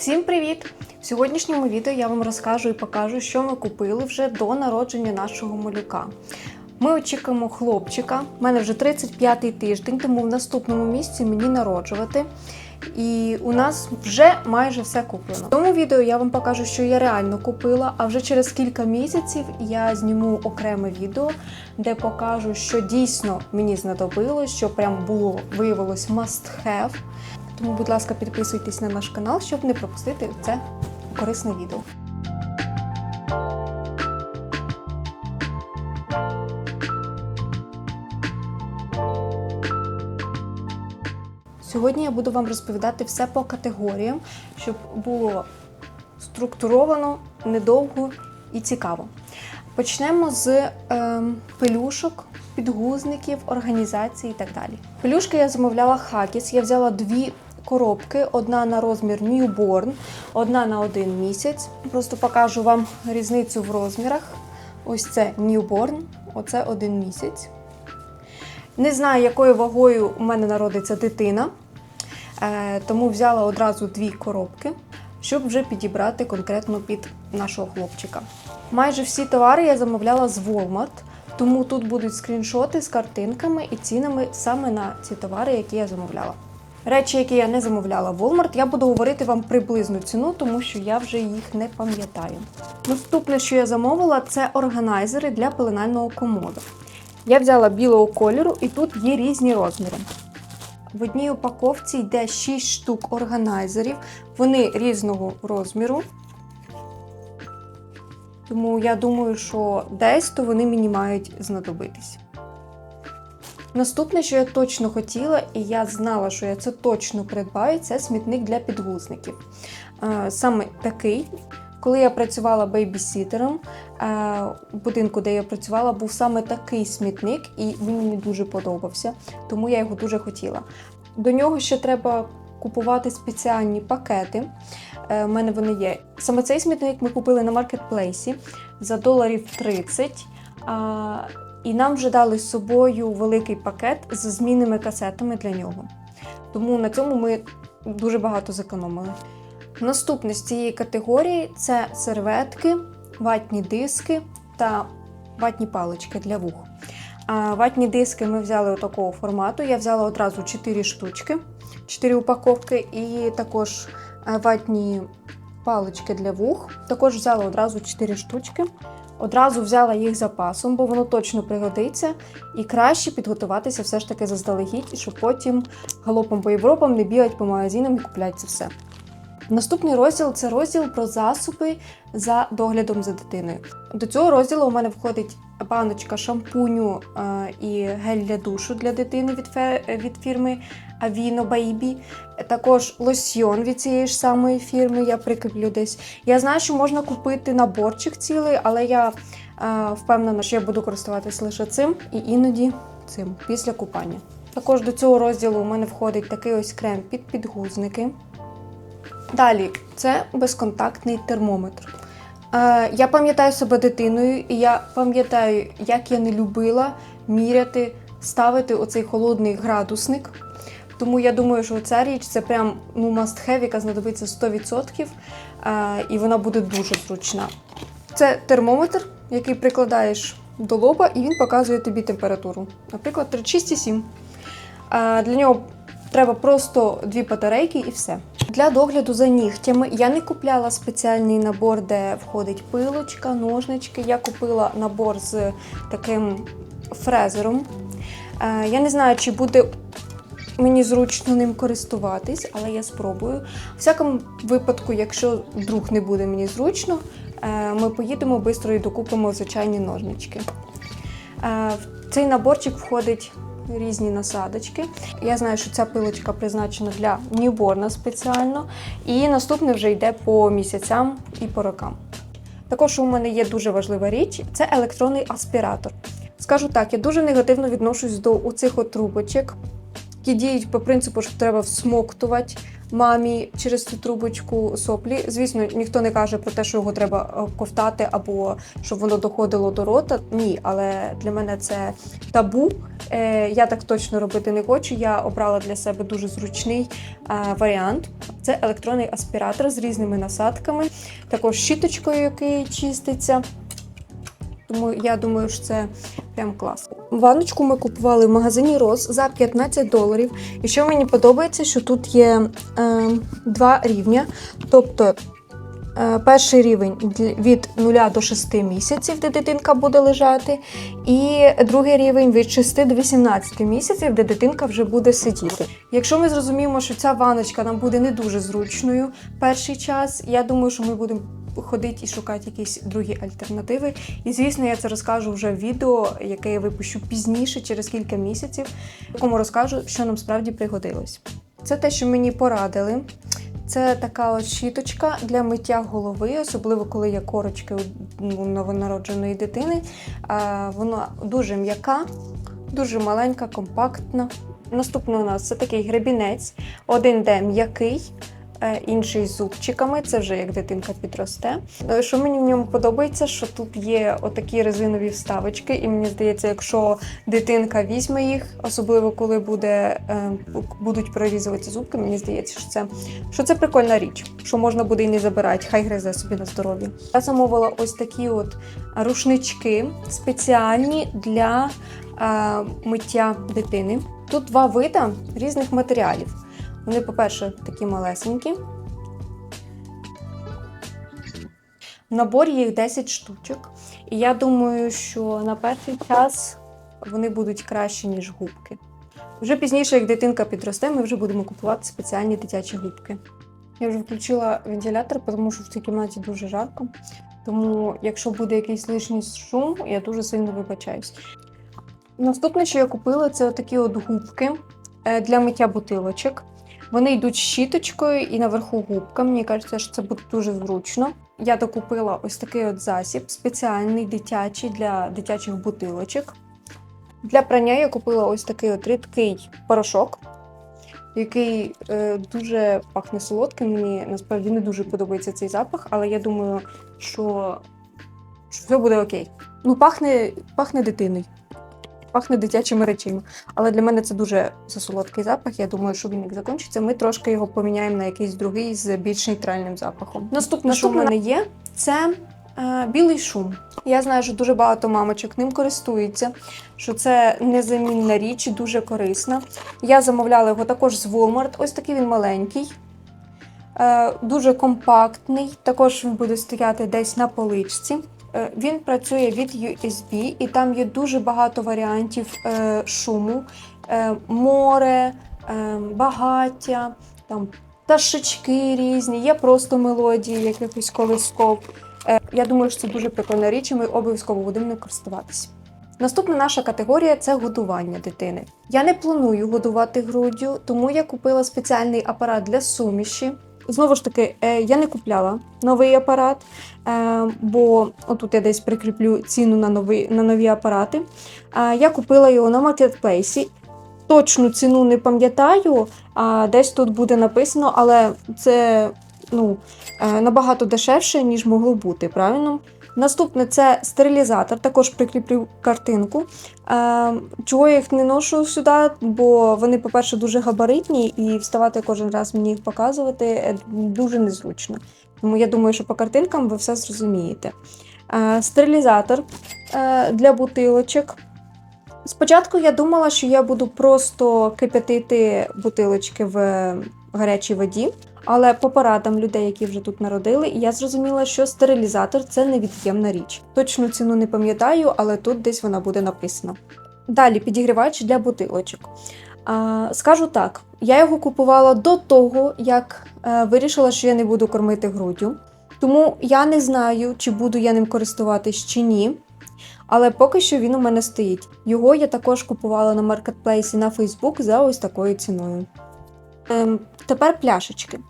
Всім привіт! В сьогоднішньому відео я вам розкажу і покажу, що ми купили вже до народження нашого малюка. Ми очікуємо хлопчика. У мене вже 35-й тиждень, тому в наступному місці мені народжувати. І у нас вже майже все куплено. В цьому відео я вам покажу, що я реально купила, а вже через кілька місяців я зніму окреме відео, де покажу, що дійсно мені знадобилось, що прям було виявилось must have. Тому, будь ласка, підписуйтесь на наш канал, щоб не пропустити це корисне відео. Сьогодні я буду вам розповідати все по категоріям, щоб було структуровано, недовго і цікаво. Почнемо з ем, пелюшок, підгузників, організацій і так далі. Пелюшки я замовляла Хакіс. Я взяла дві коробки: одна на розмір Newborn, одна на один місяць. Просто покажу вам різницю в розмірах. Ось це Newborn, оце один місяць. Не знаю, якою вагою у мене народиться дитина, е, тому взяла одразу дві коробки, щоб вже підібрати конкретно під нашого хлопчика. Майже всі товари я замовляла з Walmart, тому тут будуть скріншоти з картинками і цінами саме на ці товари, які я замовляла. Речі, які я не замовляла в Walmart, я буду говорити вам приблизну ціну, тому що я вже їх не пам'ятаю. Наступне, що я замовила, це органайзери для пеленального комоду. Я взяла білого кольору і тут є різні розміри. В одній упаковці йде 6 штук органайзерів, вони різного розміру. Тому я думаю, що десь то вони мені мають знадобитись. Наступне, що я точно хотіла, і я знала, що я це точно придбаю, це смітник для підгузників. Е, Саме такий. Коли я працювала бейбісітером, е, в будинку, де я працювала, був саме такий смітник, і він мені дуже подобався, тому я його дуже хотіла. До нього ще треба купувати спеціальні пакети. У мене вони є. Саме цей смітник ми купили на маркетплейсі за доларів 30. І нам вже дали з собою великий пакет з змінними касетами для нього. Тому на цьому ми дуже багато зекономили. Наступне з цієї категорії це серветки, ватні диски та ватні палички для вух. А ватні диски ми взяли такого формату. Я взяла одразу 4 штучки, 4 упаковки, і також е, ватні палички для вух. Також взяла одразу 4 штучки. Одразу взяла їх запасом, бо воно точно пригодиться. І краще підготуватися все ж таки заздалегідь, щоб потім галопом по Європам не бігати по магазинам і купляти це все. Наступний розділ це розділ про засоби за доглядом за дитиною. До цього розділу у мене входить баночка шампуню е, і гель для душу для дитини від, фірми Avino Baby. Також лосьйон від цієї ж самої фірми, я прикріплю десь. Я знаю, що можна купити наборчик цілий, але я е, впевнена, що я буду користуватися лише цим і іноді цим після купання. Також до цього розділу у мене входить такий ось крем під підгузники. Далі, це безконтактний термометр. Е, я пам'ятаю себе дитиною, і я пам'ятаю, як я не любила міряти, ставити оцей холодний градусник. Тому я думаю, що ця річ це прям ну, must have, яка знадобиться 100%, е, і вона буде дуже зручна. Це термометр, який прикладаєш до лоба, і він показує тобі температуру. Наприклад, 36,7. Е, Для нього треба просто дві батарейки і все. Для догляду за нігтями я не купляла спеціальний набор, де входить пилочка, ножнички. Я купила набор з таким фрезером. Е, Я не знаю, чи буде мені зручно ним користуватись, але я спробую. У всякому випадку, якщо вдруг не буде мені зручно, е, ми поїдемо швидко і докупимо звичайні ножнички. Е, В цей наборчик входить різні насадочки. Я знаю, що ця пилочка призначена для ньюборна спеціально, і наступне вже йде по місяцям і по рокам. Також у мене є дуже важлива річ це електронний аспіратор. Скажу так, я дуже негативно відношусь до оцих от трубочок, які діють по принципу, що треба всмоктувати мамі через цю трубочку соплі. Звісно, ніхто не каже про те, що його треба е, ковтати або щоб воно доходило до рота. Ні, але для мене це табу. Е, Я так точно робити не хочу. Я обрала для себе дуже зручний е, варіант. Це електронний аспіратор з різними насадками, також щіточкою, який чиститься. Тому я думаю, що це прям класно. Ванночку ми купували в магазині Рос за 15 доларів. І що мені подобається, що тут є е, два рівня. Тобто е, перший рівень від 0 до 6 місяців, де дитинка буде лежати, і другий рівень від 6 до 18 місяців, де дитинка вже буде сидіти. Якщо ми зрозуміємо, що ця ванночка нам буде не дуже зручною перший час, я думаю, що ми будемо ходити і шукати якісь другі альтернативи. І звісно, я це розкажу вже в відео, яке я випущу пізніше, через кілька місяців, в якому розкажу, що нам справді пригодилось. Це те, що мені порадили. Це така от щіточка для миття голови, особливо коли є корочки у новонародженої дитини. Вона дуже м'яка, дуже маленька, компактна. Наступний у нас це такий гребінець, один де м'який, інший з зубчиками. Це вже як дитинка підросте. Е, Що мені в ньому подобається, що тут є отакі резинові вставочки, і мені здається, якщо дитинка візьме їх, особливо коли буде, е, будуть прорізуватися зубки, мені здається, що це, що це прикольна річ, що можна буде і не забирати, хай гризе собі на здоров'я. Я замовила ось такі от рушнички спеціальні для е, миття дитини. Тут два види різних матеріалів. Вони, по-перше, такі малесенькі. В наборі їх 10 штучок. І я думаю, що на перший час вони будуть кращі, ніж губки. Вже пізніше, як дитинка підросте, ми вже будемо купувати спеціальні дитячі губки. Я вже включила вентилятор, тому що в цій кімнаті дуже жарко. Тому, якщо буде якийсь лишній шум, я дуже сильно вибачаюсь. Наступне, що я купила, це такі от губки е, для миття бутилочок. Вони йдуть щіточкою і наверху губка. Мені кажеться, що це буде дуже зручно. Я докупила ось такий от засіб, спеціальний дитячий для дитячих бутилочок. Для прання я купила ось такий от рідкий порошок, який е, дуже пахне солодким. Мені насправді не дуже подобається цей запах, але я думаю, що, що все буде окей. Ну, пахне, пахне дитиною. Пахне дитячими речима. Але для мене це дуже засолодкий запах. Я думаю, що він як закінчиться, ми трошки його поміняємо на якийсь другий з більш нейтральним запахом. Наступне, що в мене є, це е, білий шум. Я знаю, що дуже багато мамочок ним користуються, що це незамінна річ, дуже корисна. Я замовляла його також з Walmart. Ось такий він маленький. Е, Дуже компактний, також він буде стояти десь на поличці. Е, Він працює від USB, і там є дуже багато варіантів е, шуму, е, море, багаття, там пташечки різні, є просто мелодії, якихось колисков. Е, Я думаю, що це дуже прикольна річ, і ми обов'язково будемо ним користуватися. Наступна наша категорія це годування дитини. Я не планую годувати груддю, тому я купила спеціальний апарат для суміші. Знову ж таки, е, я не купляла новий апарат, е, бо отут я десь прикріплю ціну на нові, на нові апарати. Я купила його на маркетплейсі. Точну ціну не пам'ятаю, а десь тут буде написано, але це ну, е, набагато дешевше, ніж могло бути, правильно? Наступне це стерилізатор, також прикріплю картинку. Е, чого я їх не ношу сюди, бо вони, по-перше, дуже габаритні, і вставати кожен раз мені їх показувати е, дуже незручно. Тому я думаю, що по картинкам ви все зрозумієте. Е, стерилізатор для бутилочок. Спочатку я думала, що я буду просто кипятити бутилочки в гарячій воді, але по порадам людей, які вже тут народили, я зрозуміла, що стерилізатор це невід'ємна річ. Точну ціну не пам'ятаю, але тут десь вона буде написана. Далі підігрівач для бутилочок. А, скажу так, я його купувала до того, як е, вирішила, що я не буду кормити груддю. Тому я не знаю, чи буду я ним користуватись чи ні. Але поки що він у мене стоїть. Його я також купувала на маркетплейсі на Facebook за ось такою ціною. Ем, тепер пляшечки.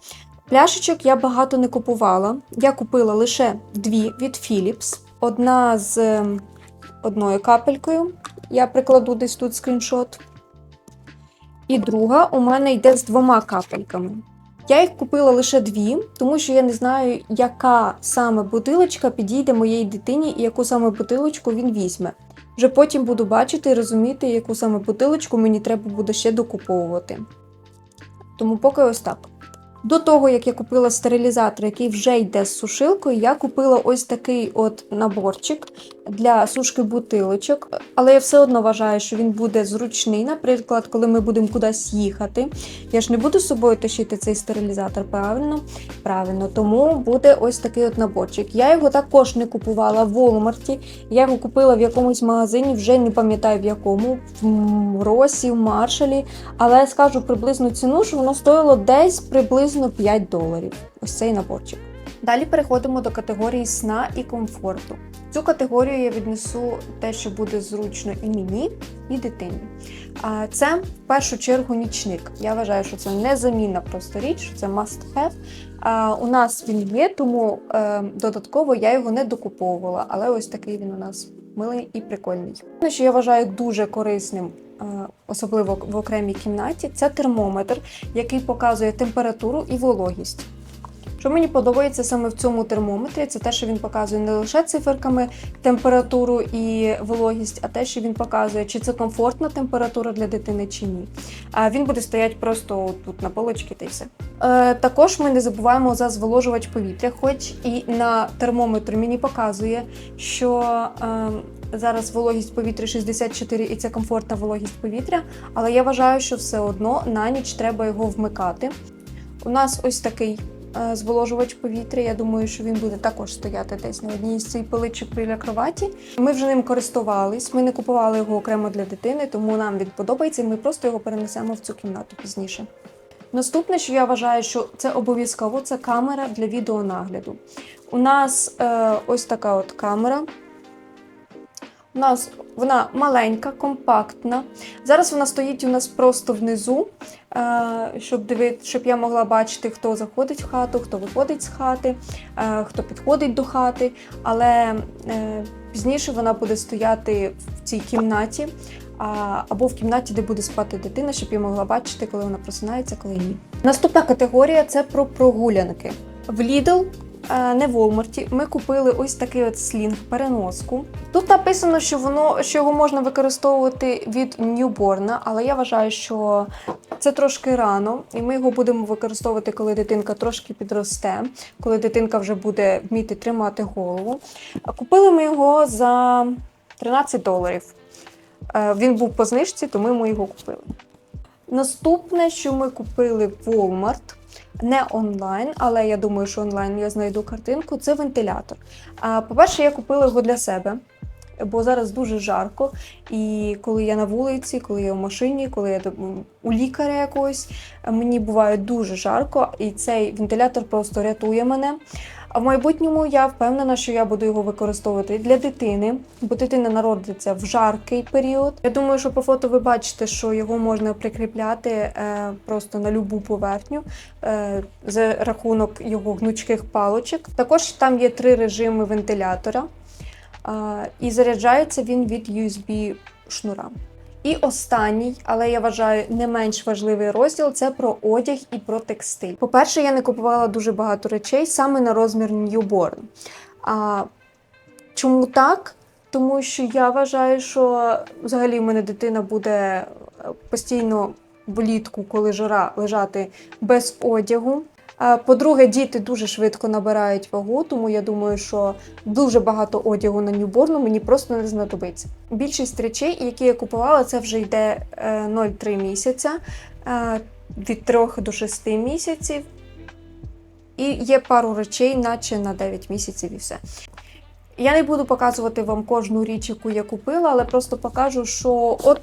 Пляшечок я багато не купувала. Я купила лише дві від Philips. Одна з ем, одною капелькою. Я прикладу десь тут скріншот. І друга у мене йде з двома капельками. Я їх купила лише дві, тому що я не знаю, яка саме бутилочка підійде моїй дитині і яку саме бутилочку він візьме. Вже потім буду бачити і розуміти, яку саме бутилочку мені треба буде ще докуповувати. Тому поки ось так. До того, як я купила стерилізатор, який вже йде з сушилкою, я купила ось такий от наборчик для сушки бутилочок. Але я все одно вважаю, що він буде зручний. Наприклад, коли ми будемо кудись їхати. Я ж не буду з собою тащити цей стерилізатор, правильно? Правильно, тому буде ось такий от наборчик. Я його також не купувала в Walmart. Я його купила в якомусь магазині, вже не пам'ятаю в якому, в Росі, в Маршалі. Але я скажу приблизну ціну, що воно стоїло десь приблизно 5 доларів. Ось цей наборчик. Далі переходимо до категорії сна і комфорту. Цю категорію я віднесу те, що буде зручно і мені, і дитині. Це в першу чергу нічник. Я вважаю, що це незамінна просто річ, це must have. У нас він є, тому е, додатково я його не докуповувала, але ось такий він у нас милий і прикольний. Що я вважаю дуже корисним. Е, Особливо в окремій кімнаті, це термометр, який показує температуру і вологість. Що мені подобається саме в цьому термометрі, це те, що він показує не лише циферками температуру і вологість, а те, що він показує, чи це комфортна температура для дитини чи ні. А він буде стояти просто тут на полочці та й все. Е, також ми не забуваємо за зволожувач повітря, хоч і на термометрі мені показує, що е, зараз вологість повітря 64 і це комфортна вологість повітря, але я вважаю, що все одно на ніч треба його вмикати. У нас ось такий зволожувач повітря. Я думаю, що він буде також стояти десь на одній з цих поличок біля кроваті. Ми вже ним користувались. Ми не купували його окремо для дитини, тому нам він подобається, ми просто його перенесемо в цю кімнату пізніше. Наступне, що я вважаю, що це обов'язково, це камера для відеонагляду. У нас е, ось така от камера. У нас вона маленька, компактна. Зараз вона стоїть у нас просто внизу, е, щоб дивити, щоб я могла бачити, хто заходить в хату, хто виходить з хати, е, хто підходить до хати. Але е, пізніше вона буде стояти в цій кімнаті або в кімнаті, де буде спати дитина, щоб я могла бачити, коли вона просинається, коли ні. Наступна категорія це про прогулянки. В Lidl не в Walmart, ми купили ось такий от слінг переноску. Тут написано, що воно що його можна використовувати від ньюборна, але я вважаю, що це трошки рано, і ми його будемо використовувати, коли дитинка трошки підросте, коли дитинка вже буде вміти тримати голову. Купили ми його за 13 доларів. Е, Він був по знижці, тому ми його купили. Наступне, що ми купили в Walmart, не онлайн, але я думаю, що онлайн я знайду картинку, це вентилятор. По-перше, я купила його для себе, бо зараз дуже жарко. І коли я на вулиці, коли я в машині, коли я у лікаря якогось, мені буває дуже жарко, і цей вентилятор просто рятує мене. А в майбутньому я впевнена, що я буду його використовувати для дитини, бо дитина народиться в жаркий період. Я думаю, що по фото ви бачите, що його можна прикріпляти е, просто на любу поверхню е, за рахунок його гнучких палочок. Також там є три режими вентилятора, е, і заряджається він від USB шнура. І останній, але я вважаю не менш важливий розділ це про одяг і про текстиль. По-перше, я не купувала дуже багато речей саме на розмір newborn. А чому так? Тому що я вважаю, що взагалі в мене дитина буде е, постійно влітку, коли жара, лежати без одягу. По-друге, діти дуже швидко набирають вагу, тому я думаю, що дуже багато одягу на ньюборну мені просто не знадобиться. Більшість речей, які я купувала, це вже йде е, 0,3 місяця, е, від 3 до 6 місяців. І є пару речей, наче на 9 місяців і все. Я не буду показувати вам кожну річ, яку я купила, але просто покажу, що от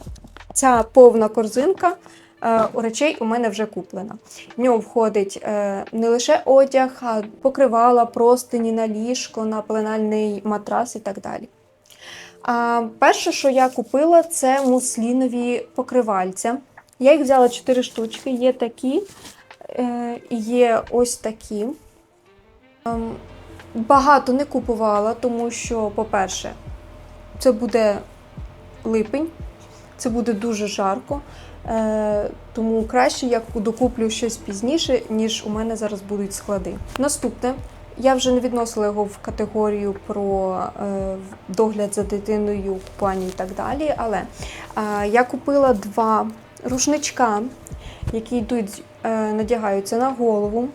ця повна корзинка е, речей у мене вже куплена. В нього входить е, не лише одяг, а покривала, простині на ліжко, на пленальний матрас і так далі. Перше, що я купила, це муслінові покривальця. Я їх взяла 4 штучки, є такі, е, є ось такі. Ем, Багато не купувала, тому що, по-перше, це буде липень, це буде дуже жарко. Е, тому краще я докуплю щось пізніше, ніж у мене зараз будуть склади. Наступне. Я вже не відносила його в категорію про е, догляд за дитиною, купання і так далі. Але е, я купила два рушничка, які йдуть, надягаються на голову.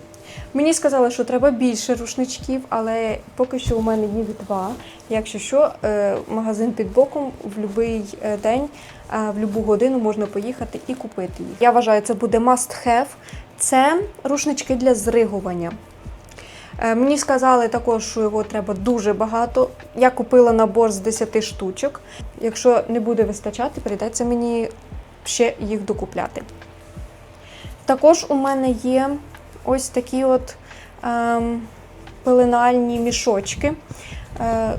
Мені сказали, що треба більше рушничків, але поки що у мене їх два. Якщо що, е, магазин під боком в будь-який день, е, в будь-яку годину можна поїхати і купити їх. Я вважаю, це буде must have. Це рушнички для зригування. Е, Мені сказали також, що його треба дуже багато. Я купила набор з 10 штучок. Якщо не буде вистачати, прийдеться мені ще їх докупляти. Також у мене є ось такі от ем, пеленальні мішочки, е,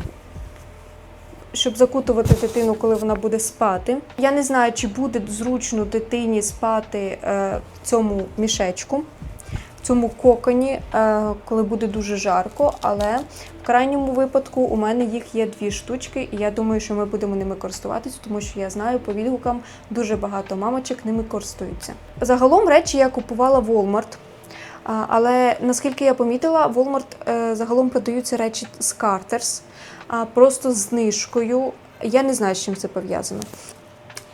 щоб закутувати дитину, коли вона буде спати. Я не знаю, чи буде зручно дитині спати е, в цьому мішечку, в цьому коконі, е, коли буде дуже жарко, але в крайньому випадку у мене їх є дві штучки, і я думаю, що ми будемо ними користуватися, тому що я знаю по відгукам дуже багато мамочок ними користуються. Загалом речі я купувала в Walmart. Але наскільки я помітила, Walmart е, загалом продаються речі з Carter's, просто з знижкою. Я не знаю, з чим це пов'язано.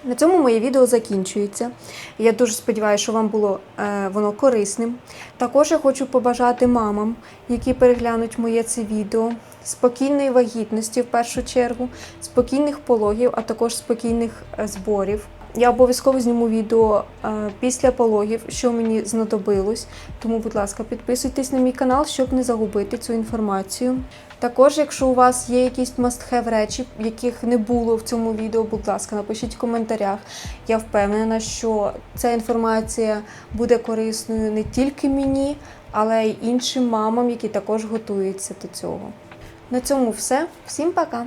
На цьому моє відео закінчується. Я дуже сподіваюся, що вам було е, воно корисним. Також я хочу побажати мамам, які переглянуть моє це відео, спокійної вагітності в першу чергу, спокійних пологів, а також спокійних е, зборів. Я обов'язково зніму відео е, після пологів, що мені знадобилось. Тому, будь ласка, підписуйтесь на мій канал, щоб не загубити цю інформацію. Також, якщо у вас є якісь must-have речі, яких не було в цьому відео, будь ласка, напишіть в коментарях. Я впевнена, що ця інформація буде корисною не тільки мені, але й іншим мамам, які також готуються до цього. На цьому все. Всім пока!